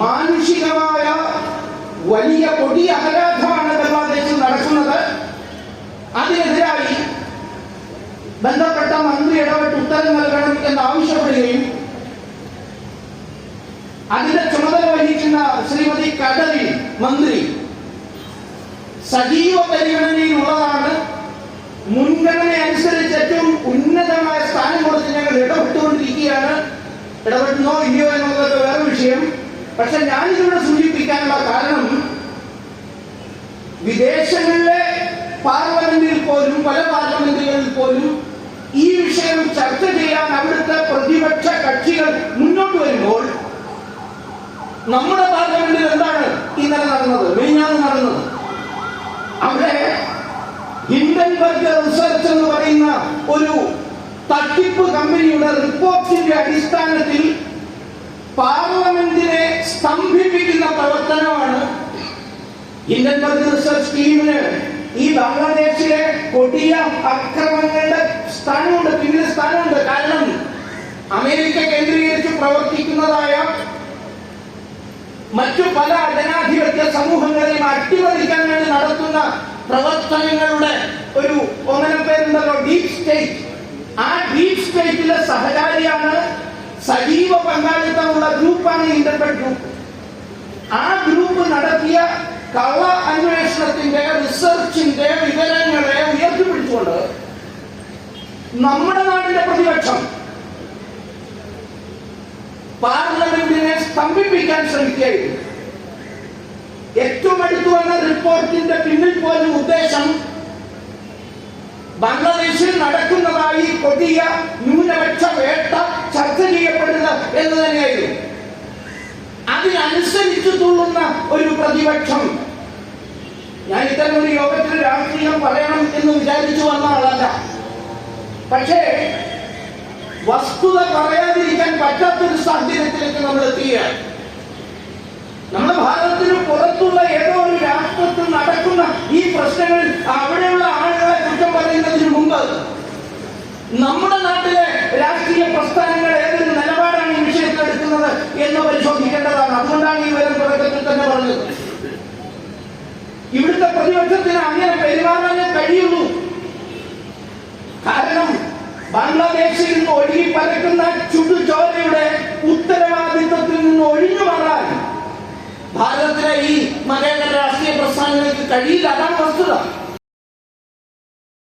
മാനുഷികമായ വലിയ കൊടിയ അപരാധമാണ് ബംഗ്ലാദേശിൽ നടക്കുന്നത്. അതിനെതിരായി ബന്ധപ്പെട്ട മന്ത്രി ഇടപെട്ട് ഉത്തരം നൽകണം എന്ന് ആവശ്യപ്പെടുകയും അതിന്റെ ചുമതല വഹിക്കുന്ന ശ്രീമതി കടലി മന്ത്രി സജീവ പരിഗണനയിലുള്ളതാണ്. മുൻഗണന അനുസരിച്ച് ഏറ്റവും പക്ഷെ ഞാനിതിവിടെ സൂചിപ്പിക്കാനുള്ള കാരണം വിദേശങ്ങളിലെ പാർലമെന്റിൽ പോലും പല പാർലമെന്റുകളിൽ പോലും ഈ വിഷയം ചർച്ച ചെയ്യാൻ അവിടുത്തെ പ്രതിപക്ഷ കക്ഷികൾ മുന്നോട്ട് വരുമ്പോൾ നമ്മുടെ പാർലമെന്റിൽ എന്താണ് ഇന്നലെ നടന്നത്? മെയിനാണ് നടന്നത്. അവിടെ ഹിൻഡൻബർഗ് റിസർച്ച് എന്ന് പറയുന്ന ഒരു തട്ടിപ്പ് കമ്പനിയുടെ റിപ്പോർട്ടിന്റെ അടിസ്ഥാനത്തിൽ പാർലമെന്റിനെ സ്തംഭിപ്പിക്കുന്ന പ്രവർത്തനമാണ് ഇന്ത്യൻ റിസർച്ച് ടീമിന് ഈ ബംഗ്ലാദേശിലെ കൊടിയ അക്രമങ്ങളുടെ സ്ഥാനമുണ്ട് പിന്നിൽ സ്ഥാനമുണ്ട്. കാരണം അമേരിക്ക കേന്ദ്രീകരിച്ച് പ്രവർത്തിക്കുന്നതായ മറ്റു പല ജനാധിപത്യ സമൂഹങ്ങളെയും അട്ടിമറിക്കാൻ വേണ്ടി നടത്തുന്ന പ്രവർത്തനങ്ങളുടെ ഒരു ഒന്നര പേരുണ്ടല്ലോ ഡീപ് സ്റ്റേറ്റ് ആ ഡീപ് സ്റ്റേറ്റിലെ സഹകാരിയാണ് സജീവ പങ്കാളിത്തമുള്ള ഗ്രൂപ്പാണ് ഇന്റർനെറ്റ് ഗ്രൂപ്പ്. ആ ഗ്രൂപ്പ് നടത്തിയ കള്ള അന്വേഷണത്തിന്റെ റിസർച്ചിന്റെ വിവരങ്ങളെ ഉയർത്തിപ്പിടിച്ചുകൊണ്ട് നമ്മുടെ നാടിന്റെ പ്രതിപക്ഷം പാർലമെന്റിനെ സ്തംഭിപ്പിക്കാൻ ശ്രമിക്കുകയായിരുന്നു. ഏറ്റവും അടുത്തു വന്ന റിപ്പോർട്ടിന്റെ പിന്നിൽ പോലും ഉദ്ദേശം ബംഗ്ലാദേശിൽ നടക്കുന്നതായി കൊടിയ അതിനനുസരിച്ച് തുള്ളുന്ന ഒരു പ്രതിപക്ഷം. ഞാൻ ഇത്തരം ഒരു യോഗത്തിൽ രാഷ്ട്രീയം പറയണം എന്ന് വിചാരിച്ചു വന്ന ആളല്ല. പക്ഷേ വസ്തുത പറയാതിരിക്കാൻ പറ്റാത്തൊരു സാഹചര്യത്തിലേക്ക് നമ്മൾ എത്തുകയാണ്. നമ്മുടെ ഭാരതത്തിന് പുറത്തുള്ള ഏതോ ഒരു രാഷ്ട്രത്തിൽ നടക്കുന്ന ഈ പ്രശ്നങ്ങൾ അവിടെയുള്ള ആളുകളെ കുറ്റം പറയുന്നതിന് മുമ്പ് നമ്മുടെ നാട്ടിലെ എന്ന് പരിശോധിക്കേണ്ടതാണ്. അതുകൊണ്ടാണ് ഈ വിവരം തുടക്കത്തിൽ തന്നെ പറഞ്ഞത്. ഇവിടുത്തെ പ്രതിപക്ഷത്തിന് അങ്ങനെ പെരുമാറാനേ കഴിയുള്ളൂ. കാരണം ബംഗ്ലാദേശിൽ നിന്ന് ഒഴുകി പരക്കുന്ന ചുടുചോരയുടെ ഉത്തരവാദിത്വത്തിൽ നിന്ന് ഒഴിഞ്ഞു മാറാൻ ഭാരതത്തിലെ ഈ മലയാള രാഷ്ട്രീയ പ്രസ്ഥാനങ്ങൾക്ക് കഴിയില്ല. അതാണ് വസ്തുത.